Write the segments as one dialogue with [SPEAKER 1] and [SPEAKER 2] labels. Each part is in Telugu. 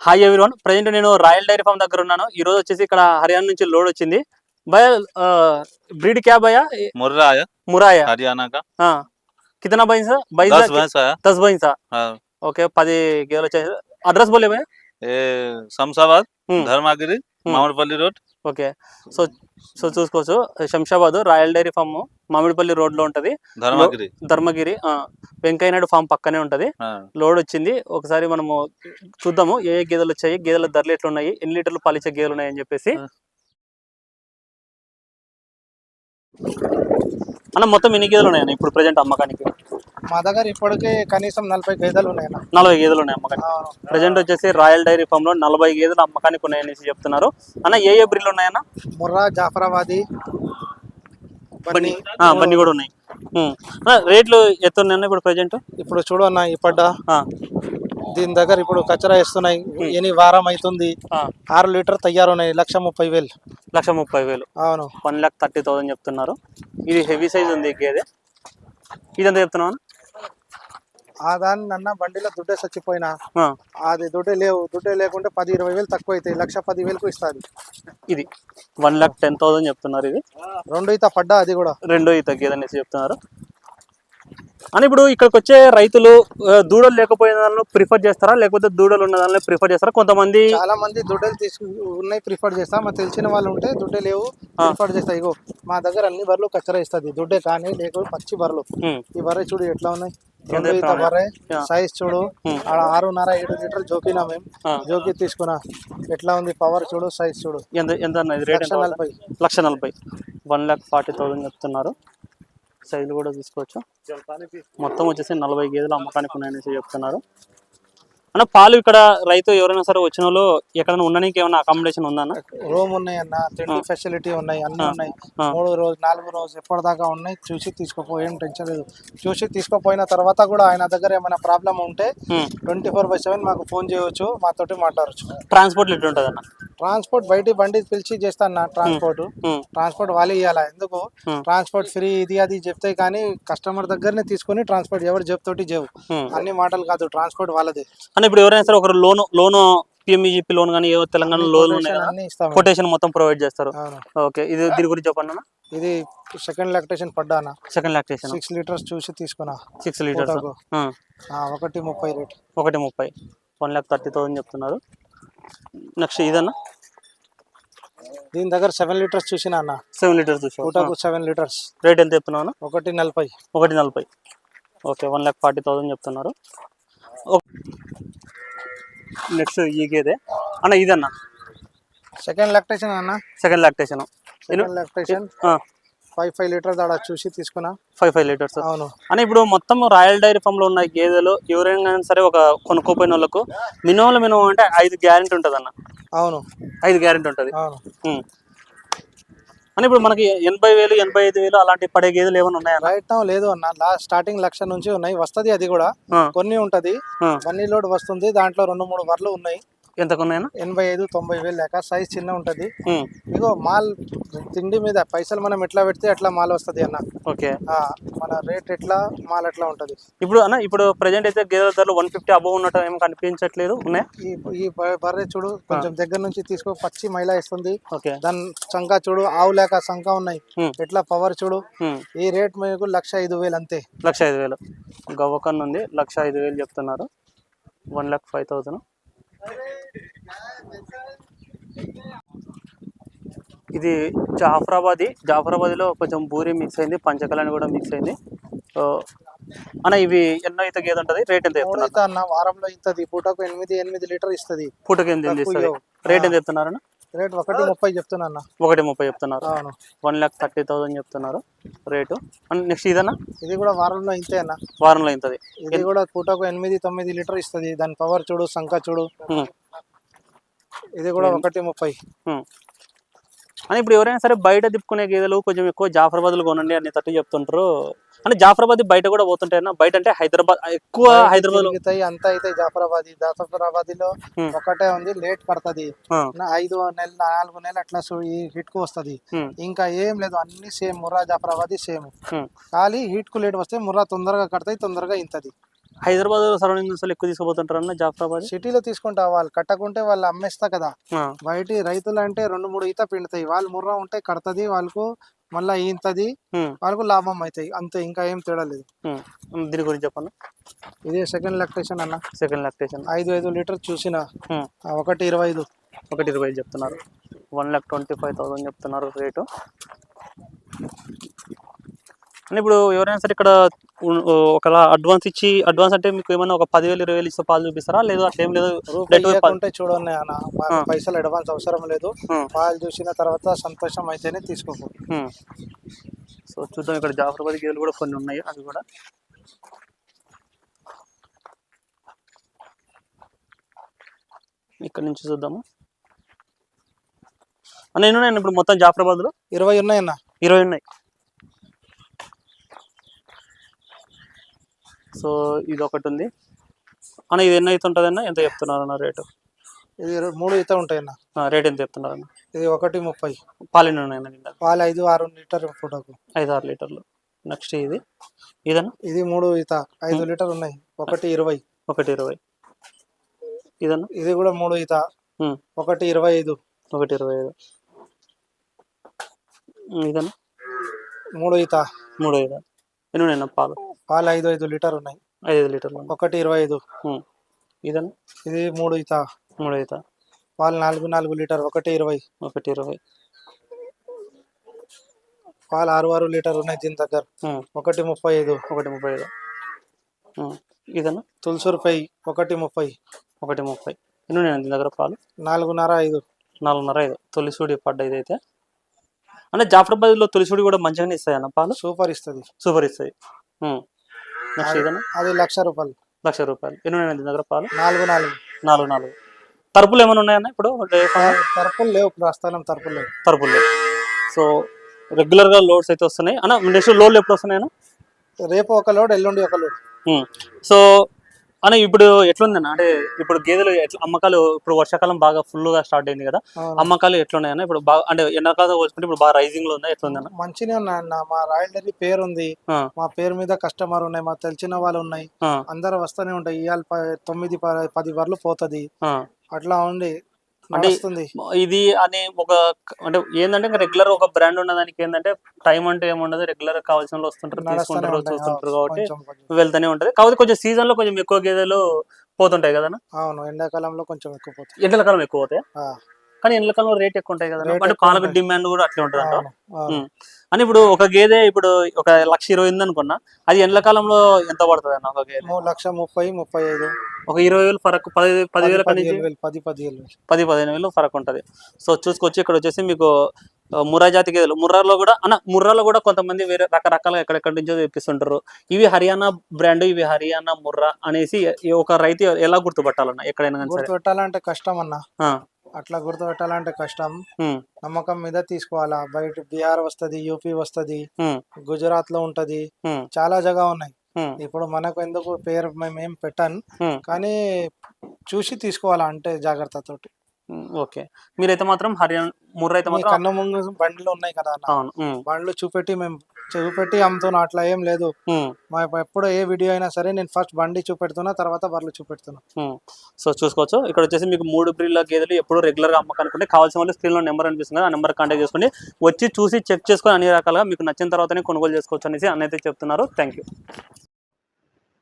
[SPEAKER 1] హాయ్ ఎవరివన్ ప్రజెంట్ నేను రాయల్ డైరీ ఫామ్ దగ్గర ఉన్నాను. ఈ రోజు వచ్చేసి ఇక్కడ హర్యానా నుంచి లోడ్ వచ్చింది. భయ బ్రీడ్ క్యా
[SPEAKER 2] అయ్యా? ముర్రాయ?
[SPEAKER 1] మురాయ? హర్యానా కా
[SPEAKER 2] కితనా భైన్ సార్
[SPEAKER 1] దస్ భైన్
[SPEAKER 2] సార్
[SPEAKER 1] ఓకే పది గేలు వచ్చాయి అడ్రస్ బోలే భయ ఏ
[SPEAKER 2] Shamshabad
[SPEAKER 1] Dharmagiri
[SPEAKER 2] Mamidipalli road.
[SPEAKER 1] Okay. So so చూసుకోవచ్చు. Shamshabad Royal Dairy Farm Mamidipalli రోడ్లో ఉంటది. ధర్మగిరి. ధర్మగిరి వెంకయ్యనాయుడు ఫామ్ పక్కనే ఉంటది. లోడ్ వచ్చింది. ఒకసారి మనము చూద్దాము ఏ ఏ గేదెలు వచ్చాయి గేదెల ధరలు ఎట్లున్నాయి ఎన్ని లీటర్లు పాలిచ్చే గేదెలు ఉన్నాయని చెప్పేసి. అన్న మొత్తం ఎన్ని గేదెలు ఉన్నాయి ఇప్పుడు ప్రజెంట్ అమ్మకానికి?
[SPEAKER 3] మా దగ్గర ఇప్పటికే కనీసం నలభై గేదెలు ఉన్నాయన్న
[SPEAKER 1] నలభై గేదెలు ఉన్నాయి అమ్మకానికి. ప్రజెంట్ వచ్చేసి రాయల్ డైరీ ఫామ్లో నలభై గేదెలు అమ్మకానికి ఉన్నాయనేసి చెప్తున్నారు. అన్న ఏ ఏ బ్రిల్ ఉన్నాయన్న?
[SPEAKER 3] ముర్రా జాఫరాబాది
[SPEAKER 1] బన్నీ. కూడా ఉన్నాయి. రేట్లు ఎంత ఉన్నాయన్న ఇప్పుడు ప్రజెంట్?
[SPEAKER 3] ఇప్పుడు చూడు అన్న ఇప్పట దీని దగ్గర ఇప్పుడు కచరా వేస్తున్నాయి. ఎన్ని వారం అవుతుంది. ఆరు లీటర్ తయారు ఉన్నాయి. లక్ష ముప్పై వేలు.
[SPEAKER 1] లక్ష ముప్పై వేలు.
[SPEAKER 3] అవును.
[SPEAKER 1] వన్ ల్యాక్ థర్టీ థౌసండ్ చెప్తున్నారు. ఇది హెవీ సైజ్ ఉంది గేదె. ఇదంతా చెప్తున్నాను
[SPEAKER 3] ఆ దాన్ని నన్న బండిలో దుడ్డే చచ్చిపోయినా అది దుడ్డే లేవు దుడ్డే లేకుంటే పది ఇరవై వేలు తక్కువ అవుతాయి లక్ష పది వేలకు ఇస్తుంది
[SPEAKER 1] ఇది వన్ ల్యాక్ టెన్ థౌసండ్ చెప్తున్నారు ఇది.
[SPEAKER 3] రెండు ఈత పడ్డా అది కూడా.
[SPEAKER 1] రెండో ఈ తగ్గేదనేసి చెప్తున్నారు. అని ఇప్పుడు ఇక్కడికి వచ్చే రైతులు దూడలు లేకపోయిన దానిలో ప్రిఫర్ చేస్తారా? లేకపోతే దూడలు ఉన్న దానిలో ప్రిఫర్ చేస్తారా? కొంతమంది
[SPEAKER 3] చాలా మంది దుడ్డలు తీసుకు ఉన్నాయి ప్రిఫర్ చేస్తా. మా తెలిసిన వాళ్ళు ఉంటే దుడ్డే లేవు ప్రిఫర్ చేస్తా. ఇగో మా దగ్గర అన్ని బర్రెలు కచ్చరా ఇస్తుంది. దుడ్డే కానీ లేకపోతే పచ్చి బర్రెలు. ఈ బర్రె చూడు ఎట్లా ఉన్నాయి. సైజ్ చూడు. ఆడ ఆరున్నర ఏడు లీటర్లు జోకినా మేము. జోకి తీసుకున్నా. ఎట్లా ఉంది? పవర్ చూడు సైజ్ చూడు.
[SPEAKER 1] ఎంత ఎంత
[SPEAKER 3] నలభై.
[SPEAKER 1] లక్ష నలభై. వన్ ల్యాక్ ఫార్టీ థౌసండ్ చెప్తున్నారు. సైజులు కూడా తీసుకోవచ్చు మొత్తం వచ్చేసి నలభై గేదెలు అమ్మకానికి ఉన్నాయనేసి చెప్తున్నారు. అన్న పాలు ఇక్కడ రైతు ఎవరైనా సరే వచ్చిన వాళ్ళు ఎక్కడైనా ఉండడానికి ఏమైనా అకామిడేషన్ ఉందా అన్న?
[SPEAKER 3] రూమ్ ఉన్నాయి అన్న తిండి ఫెసిలిటీ ఉన్నాయి అన్ని ఉన్నాయి. మూడు రోజు నాలుగు రోజు ఎప్పటిదాకా ఉన్నాయి చూసి తీసుకోపో ఏం టెన్షన్ లేదు. చూసి తీసుకుపోయిన తర్వాత కూడా ఆయన దగ్గర ఏమైనా ప్రాబ్లం ఉంటే. ట్వంటీ ఫోర్ బై సెవెన్ మాకు ఫోన్ చేయవచ్చు మాతోటి మాట్లాడచ్చు.
[SPEAKER 1] ట్రాన్స్పోర్ట్ ఎట్లా ఉంటుంది అన్న
[SPEAKER 3] ట్రాన్స్పోర్ట్ బయట బండి పిలిచి చేస్తాను ట్రాన్స్పోర్ట్. ట్రాన్స్పోర్ట్ వాళ్ళే ఇవ్వాలా ఎందుకు. ట్రాన్స్పోర్ట్ ఫ్రీ ఇది అది చెప్తే కానీ కస్టమర్ దగ్గరనే తీసుకొని ట్రాన్స్పోర్ట్ ఎవరు చెప్తోటి చెవు. అన్ని మాటలు కాదు ట్రాన్స్పోర్ట్ వాళ్ళదే.
[SPEAKER 1] అన్న ఇప్పుడు ఎవరైనా సరే ఒకరు లోన్ లోన్ పిఎంఈజీపీ లోన్ కానీ తెలంగాణ లోన్ కొటేషన్ మొత్తం ప్రొవైడ్ చేస్తారు. ఓకే ఇది దీని గురించి చెప్పండి అన్న.
[SPEAKER 3] ఇది సెకండ్ లాక్టేషన్ పడ్డానా
[SPEAKER 1] సెకండ్ లాక్టేషన్
[SPEAKER 3] సిక్స్ లీటర్స్ చూసి తీసుకున్నా.
[SPEAKER 1] సిక్స్ లీటర్స్
[SPEAKER 3] ఒకటి ముప్పై రేట్.
[SPEAKER 1] ఒకటి ముప్పై. వన్ ల్యాక్ థర్టీ థౌసండ్ చెప్తున్నారు. నెక్స్ట్ ఇదన్నా.
[SPEAKER 3] దీని దగ్గర సెవెన్ లీటర్స్ చూసిన అన్న?
[SPEAKER 1] సెవెన్ లీటర్స్ చూసావు
[SPEAKER 3] ఫోటోకు సెవెన్ లీటర్స్
[SPEAKER 1] రేట్ ఎంత చెప్తున్నాను
[SPEAKER 3] ఒకటి నలభై.
[SPEAKER 1] ఒకటి నలభై. Okay one lakh forty thousand చెప్తున్నారు. నెక్స్ట్ ఈ గేదే అన్న ఇదన్న.
[SPEAKER 3] సెకండ్ లాక్టేషన్ అన్న?
[SPEAKER 1] Second lactation
[SPEAKER 3] second lactation five five litres ఆడ చూసి తీసుకున్నా.
[SPEAKER 1] ఫైవ్ ఫైవ్ లీటర్స్
[SPEAKER 3] అవును.
[SPEAKER 1] అని ఇప్పుడు మొత్తం రాయల్ డైరీ ఫామ్లో ఉన్న గేదెలు ఎవరైనా సరే ఒక కొనుక్కోపోయిన వాళ్ళకు మినిమం మినిమం అంటే ఐదు గ్యారెంటీ ఉంటుంది అన్న
[SPEAKER 3] అవును.
[SPEAKER 1] ఐదు గ్యారెంటీ ఉంటుంది.
[SPEAKER 3] అవును.
[SPEAKER 1] అని ఇప్పుడు మనకి ఎనభై వేలు ఎనభై ఐదు వేలు అలాంటి పడే గేదెలు ఏమైనా ఉన్నాయన్న
[SPEAKER 3] రైట్ నౌ లేదు అన్న. లాస్ట్ స్టార్టింగ్ లక్ష నుంచి ఉన్నాయి. వస్తది అది కూడా. కొన్ని ఉంటది.
[SPEAKER 1] ఆ.
[SPEAKER 3] వన్నీ లోడ్ వస్తుంది. దాంట్లో రెండు మూడు వర్లు ఉన్నాయి.
[SPEAKER 1] ఉన్నాయన్న
[SPEAKER 3] ఎనభై ఐదు తొంభై వేలు లేక సైజ్ చిన్న ఉంటది. ఇగో మాల్ తిండి మీద పైసలు మనం ఎట్లా పెడితే అట్లా మాల్ వస్తది అన్న.
[SPEAKER 1] ఓకే.
[SPEAKER 3] మన రేట్ ఎట్లా మాల్ ఎట్లా ఉంటది.
[SPEAKER 1] ఇప్పుడు అన్న ఇప్పుడు ప్రజెంట్ అయితే గేదెల ధరలు వన్ ఫిఫ్టీ అబవ్ ఉన్నట్టు ఏం కనిపించట్లేదు. ఉన్నాయా?
[SPEAKER 3] ఈ బర్రె చూడు కొంచెం దగ్గర నుంచి తీసుకో పచ్చి మైల ఇస్తుంది
[SPEAKER 1] ఓకే.
[SPEAKER 3] దాని సంఖ చూడు ఆవు లేక సంఖ ఉన్నాయి. ఎట్లా పవర్ చూడు. ఈ రేట్ మీకు లక్ష ఐదు వేలు అంతే.
[SPEAKER 1] లక్ష ఐదు వేలు. గవ్వకన్ ఉంది లక్ష ఐదు వేలు చెప్తున్నారు. వన్ ల్యాక్ ఫైవ్ థౌజండ్ ఇది జాఫరాబాద్ జాఫరాబాద్లో కొంచెం బూరి మిక్స్ అయింది పంచకలాని కూడా మిక్స్ అయింది. అన్న ఇవి ఎన్నో అయితే గేదె ఉంటుంది? రేట్ ఎంత చెప్తున్నారు?
[SPEAKER 3] అన్న వారంలో ఇంతది పూటకు ఎనిమిది ఎనిమిది లీటర్ ఇస్తుంది.
[SPEAKER 1] పూటకి ఎంత
[SPEAKER 3] తక్కువ
[SPEAKER 1] ఇస్తుంది. రేట్ ఎంత చెప్తున్నారు
[SPEAKER 3] రేట్ ఒకటి ముప్పై చెప్తున్నా అన్న.
[SPEAKER 1] ఒకటి ముప్పై చెప్తున్నారు. వన్ ల్యాక్ థర్టీ థౌసండ్ చెప్తున్నారు రేటు. నెక్స్ట్ ఇదన్నా?
[SPEAKER 3] ఇది కూడా వారంలో ఇంతే అన్న.
[SPEAKER 1] వారంలో ఇంతది.
[SPEAKER 3] ఇది కూడా పూటకు ఎనిమిది తొమ్మిది లీటర్ ఇస్తుంది. దాని పవర్ చూడు సంఖ చూడు. ఇది కూడా ఒకటి ముప్పై.
[SPEAKER 1] అని ఇప్పుడు ఎవరైనా సరే బయట తిప్పుకునే గేదెలు కొంచెం ఎక్కువ జాఫరాబాద్లు కొనండి అని తట్టు చెప్తుంటారు. అంటే జాఫరాబాద్ బయట కూడా పోతుంటాయన్న బయట అంటే హైదరాబాద్ ఎక్కువ హైదరాబాద్
[SPEAKER 3] అంతా అయితే జాఫరాబాద్
[SPEAKER 1] జాఫరాబాద్లో.
[SPEAKER 3] ఒకటే ఉంది లేట్ పడుతుంది. ఐదు నెలలు నాలుగు నెలలు అట్లా హిట్కు వస్తుంది. ఇంకా ఏం లేదు అన్ని సేమ్ ముర్రా జాఫరాబాద్ సేమ్. ఖాళీ హీట్కు లేట్ వస్తే ముర్రా తొందరగా కడతాయి తొందరగా ఇంతది.
[SPEAKER 1] హైదరాబాద్ సరౌండింగ్స్ ఎక్కువ తీసుకుపోతుంటారు అన్న జాఫరాబాద్?
[SPEAKER 3] సిటీలో తీసుకుంటా వాళ్ళు కట్టకుంటే వాళ్ళు అమ్మేస్తా కదా. బయటి రైతులు అంటే రెండు మూడు ఈత పిండుతాయి. వాళ్ళు ముర్రా ఉంటే కడతది వాళ్ళకు మళ్ళా ఈంతది వాళ్ళకు లాభం అవుతాయి అంతే ఇంకా ఏం తేడా లేదు.
[SPEAKER 1] దీని గురించి చెప్పండి.
[SPEAKER 3] ఇదే సెకండ్ లెక్టేషన్ అన్న.
[SPEAKER 1] సెకండ్ లాక్టేషన్
[SPEAKER 3] ఐదు ఐదు లీటర్ చూసిన. ఒకటి ఇరవై ఐదు
[SPEAKER 1] ఒకటి ఇరవై ఐదు చెప్తున్నారు. One lakh twenty five thousand చెప్తున్నారు రేటు. ఇప్పుడు ఎవరైనా సరే ఇక్కడ ఒకలా అడ్వాన్స్ ఇచ్చి అడ్వాన్స్ అంటే మీకు ఏమైనా ఒక పదివేలు ఇరవై వేలు ఇస్తే పాలు చూపిస్తారా? లేదు అట్లా ఏం లేదు.
[SPEAKER 3] ఇవ్వకుంటే చూడండి అన్న. పైసలు అడ్వాన్స్ అవసరం లేదు. పాలు చూసిన తర్వాత సంతోషం అయితేనే తీసుకోకు.
[SPEAKER 1] సో చూద్దాం ఇక్కడ జాఫరాబాద్ గేదెలు కూడా కొన్ని ఉన్నాయి అవి కూడా. ఇక్కడ నుంచి చూద్దాము. నేను నేను ఇప్పుడు మొత్తం జాఫరాబాద్లో?
[SPEAKER 3] ఇరవై ఉన్నాయన్న
[SPEAKER 1] ఇరవై ఉన్నాయి. సో ఇది ఒకటి ఉంది అన్న ఇది ఎన్ని అవుతుంటుంది అన్న ఎంత చెప్తున్నారు అన్న రేటు?
[SPEAKER 3] ఇది మూడు ఈత ఉంటాయన్న.
[SPEAKER 1] ఆ, రేట్ ఎంత చెప్తున్నారు అన్న
[SPEAKER 3] ఇది ఒకటి ముప్పై.
[SPEAKER 1] పాలు ఉన్నాయి అన్న కింద
[SPEAKER 3] పాలు ఐదు ఆరు లీటర్ ఫోటోకు
[SPEAKER 1] ఐదు ఆరు లీటర్లు. నెక్స్ట్ ఇది. ఇదన్నా?
[SPEAKER 3] ఇది మూడు ఈత ఐదు లీటర్ ఉన్నాయి. ఒకటి ఇరవై.
[SPEAKER 1] ఒకటి ఇరవై. ఇదన్నా?
[SPEAKER 3] ఇది కూడా మూడు ఈత ఒకటి ఇరవై ఐదు.
[SPEAKER 1] ఒకటి ఇరవై ఐదు. ఇదన్నా?
[SPEAKER 3] మూడు ఈత
[SPEAKER 1] మూడు ఐదు ఎన్ని ఉన్నాయన్న పాలు?
[SPEAKER 3] పాలు ఐదు ఐదు లీటర్ ఉన్నాయి.
[SPEAKER 1] ఐదు లీటర్లు.
[SPEAKER 3] ఒకటి ఇరవై ఐదు.
[SPEAKER 1] ఉమ్, ఇదన్నా
[SPEAKER 3] ఇది మూడు ఈత.
[SPEAKER 1] మూడు ఐదు
[SPEAKER 3] పాలు నాలుగు నాలుగు లీటర్ ఒకటి ఇరవై.
[SPEAKER 1] ఒకటి ఇరవై.
[SPEAKER 3] పాలు ఆరు ఆరు లీటర్ ఉన్నాయి దీని దగ్గర. ఒకటి ముప్పై ఐదు.
[SPEAKER 1] ఒకటి ముప్పై ఐదు. ఉమ్, ఇదన్నా
[SPEAKER 3] తులసూరుపై ఒకటి ముప్పై.
[SPEAKER 1] ఒకటి ముప్పై. ఎన్ని దీని దగ్గర పాలు?
[SPEAKER 3] నాలుగున్నర ఐదు.
[SPEAKER 1] నాలుగున్నర ఐదు. తొలిసూడి పడ్డ ఇదైతే. అంటే జాఫరాబాద్లో తొలిసూడి కూడా మంచిగానే ఇస్తాయి అన్న పాలు?
[SPEAKER 3] సూపర్ ఇస్తుంది.
[SPEAKER 1] సూపర్ ఇస్తాయి. నెక్స్ట్
[SPEAKER 3] అది లక్ష రూపాయలు.
[SPEAKER 1] లక్ష రూపాయలు. ఎన్ని ఉన్నాయి దీని దగ్గర పాలు
[SPEAKER 3] నాలుగు నాలుగు.
[SPEAKER 1] నాలుగు నాలుగు. తరుపులు ఏమైనా ఉన్నాయన్న ఇప్పుడు?
[SPEAKER 3] తరపులు లేవు ప్రస్థానం తరపులు లేవు.
[SPEAKER 1] తరుపులు లేవు. సో రెగ్యులర్గా లోడ్స్ అయితే వస్తున్నాయి. అన్న నెక్స్ట్ లోడ్లు ఎప్పుడు వస్తున్నాయన్న?
[SPEAKER 3] రేపు ఒక లోడ్ ఎల్లుండి ఒక లోడ్.
[SPEAKER 1] సో అన్న ఇప్పుడు ఎట్లుందన్న అంటే ఇప్పుడు గేదెలు ఎట్లా అమ్మకాలు ఇప్పుడు వర్షాకాలం బాగా ఫుల్గా స్టార్ట్ అయింది కదా. అమ్మకాలు ఎట్లున్నాయన్న ఇప్పుడు బాగా అంటే ఎండాకాలం పోల్చుకుంటే ఇప్పుడు బాగా రైజింగ్లో ఉందా ఎట్లుందన్న?
[SPEAKER 3] మంచిగా ఉన్నాయన్న మా రాయల్ డైరీ పేరు ఉంది మా పేరు మీద కస్టమర్ ఉన్నాయి మా తెలిసిన వాళ్ళు ఉన్నాయి. అందరు వస్తూనే ఉంటాయి. ఇవాళ తొమ్మిది పది బర్లు పోతుంది. అట్లా ఉండి
[SPEAKER 1] అంటే ఇది అనే ఒక అంటే ఏంటంటే రెగ్యులర్ ఒక బ్రాండ్ ఉన్నదానికి ఏంటంటే టైం అంటే ఏముండదు. రెగ్యులర్ కావాల్సిన వాళ్ళు వస్తుంటారు తీసుకుంటారు చూస్తుంటారు కాబట్టి. వెళ్తూనే ఉంటది. కాకపోతే కొంచెం సీజన్లో కొంచెం ఎక్కువ గేదెలు పోతుంటాయి కదా
[SPEAKER 3] అవును ఎండాకాలంలో కొంచెం ఎక్కువ పోతుంది
[SPEAKER 1] ఎండల కాలం ఎక్కువ పోతాయి? కానీ ఎండల కాలంలో రేట్ ఎక్కువ ఉంటాయి కదా అంటే పాలకు. డిమాండ్ కూడా అట్లే ఉంటుంది అంట. అని ఇప్పుడు ఒక గేదె ఇప్పుడు ఒక లక్ష ఇరవై ఉంది అనుకున్నా అది ఎండల కాలంలో ఎంత పడుతుంది అన్న ఒక గేదె?
[SPEAKER 3] లక్ష ముప్పై ముప్పై ఐదు.
[SPEAKER 1] ఒక ఇరవై వేలు ఫరక్ పది పదివేల
[SPEAKER 3] పది
[SPEAKER 1] నుంచి?
[SPEAKER 3] పదిహేను వేలు పది పదిహేను వేలు.
[SPEAKER 1] పది పదిహేను వేలు ఫరక్ ఉంటుంది. సో చూసుకొచ్చి ఇక్కడ వచ్చేసి మీకు ముర్రా జాతి గేదెలు. ముర్రాలో కూడా అన్న ముర్రాలో కూడా కొంతమంది వేరే రకరకాలుగా ఎక్కడెక్కడి నుంచో తెప్పిస్తుంటారు. ఇవి హర్యానా బ్రాండ్ ఇవి హర్యానా ముర్రా అనేసి ఒక రైతు ఎలా గుర్తుపట్టాలన్న ఎక్కడైనా కానీ సరే?
[SPEAKER 3] గుర్తు పెట్టాలంటే కష్టం అన్న. అట్లా గుర్తు పెట్టాలంటే కష్టం నమ్మకం మీద తీసుకోవాలా? బయట బీహార్ వస్తది యూపీ వస్తది గుజరాత్లో ఉంటది చాలా జగా ఉన్నాయి. ఇప్పుడు మనకు ఎందుకు పేరు మేము పెట్టాను కానీ చూసి తీసుకోవాలా అంటే జాగ్రత్తతోటి
[SPEAKER 1] ఓకే. మీరైతే మాత్రం హర్యానా ముర్రా అయితే
[SPEAKER 3] మీ
[SPEAKER 1] మాత్రం
[SPEAKER 3] కన్ను ముందు బండ్లు ఉన్నాయి కదా
[SPEAKER 1] అవును.
[SPEAKER 3] బండ్లు చూపెట్టి మేము చూపెట్టి అమ్ముతున్నా అట్లా ఏం లేదు. మా ఎప్పుడు ఏ వీడియో అయినా సరే నేను ఫస్ట్ బండి చూపెడుతున్నా తర్వాత బర్రెలు చూపెడుతున్నా.
[SPEAKER 1] సో చూసుకోవచ్చు. ఇక్కడ వచ్చేసి మీకు మూడు బ్రీడ్ల గేదెలు ఎప్పుడు రెగ్యులర్గా అమ్మకానికి ఉంటే కావాల్సిన వాళ్ళు స్క్రీన్లో నెంబర్ అనిపిస్తుంది ఆ నెంబర్ కాంటాక్ట్ చేసుకోండి. వచ్చి చూసి చెక్ చేసుకొని అన్ని రకాలుగా మీకు నచ్చిన తర్వాతనే కొనుగోలు చేసుకోవచ్చు అనేసి అన్నైతే చెప్తున్నారు. Thank you.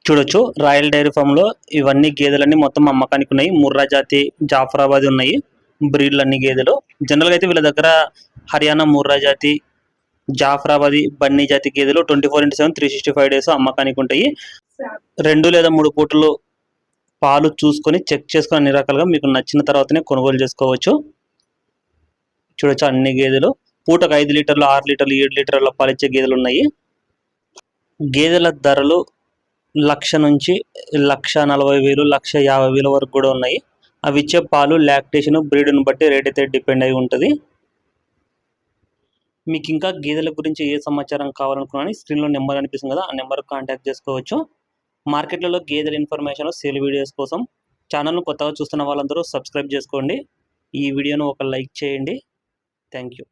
[SPEAKER 1] చూడొచ్చు రాయల్ డైరీ ఫామ్లో ఇవన్నీ గేదెలన్నీ మొత్తం అమ్మకానికి ఉన్నాయి. ముర్రా జాతి జాఫరాబాద్ ఉన్నాయి బ్రీడ్లు అన్ని గేదెలు. జనరల్గా అయితే వీళ్ళ దగ్గర హర్యానా ముర్రా జాతి జాఫ్రాబాది బన్నీ జాతి గేదెలు twenty four into seven three sixty five days అమ్మకానికి ఉంటాయి. రెండు లేదా మూడు పూటలు పాలు చూసుకొని చెక్ చేసుకొని అన్ని రకాలుగా మీకు నచ్చిన తర్వాతనే కొనుగోలు చేసుకోవచ్చు. చూడొచ్చు అన్ని గేదెలు. పూటకు ఐదు లీటర్లు ఆరు లీటర్లు ఏడు లీటర్ల పాలు ఇచ్చే గేదెలు ఉన్నాయి. గేదెల ధరలు లక్ష నుంచి లక్ష నలభై వేలు లక్ష యాభై వేల వరకు కూడా ఉన్నాయి. అవి ఇచ్చే పాలు లాక్టేషన్ బ్రీడ్ని బట్టి రేట్ అయితే డిపెండ్ అయి ఉంటుంది. మీకు ఇంకా గేదెల గురించి ఏ సమాచారం కావాలనుకున్నా స్క్రీన్లో నెంబర్ అనిపిస్తుంది కదా ఆ నెంబర్ కాంటాక్ట్ చేసుకోవచ్చు. మార్కెట్లలో గేదెల ఇన్ఫర్మేషన్ సేల్ వీడియోస్ కోసం ఛానల్ను కొత్తగా చూస్తున్న వాళ్ళందరూ సబ్స్క్రైబ్ చేసుకోండి. ఈ వీడియోను ఒక లైక్ చేయండి. Thank you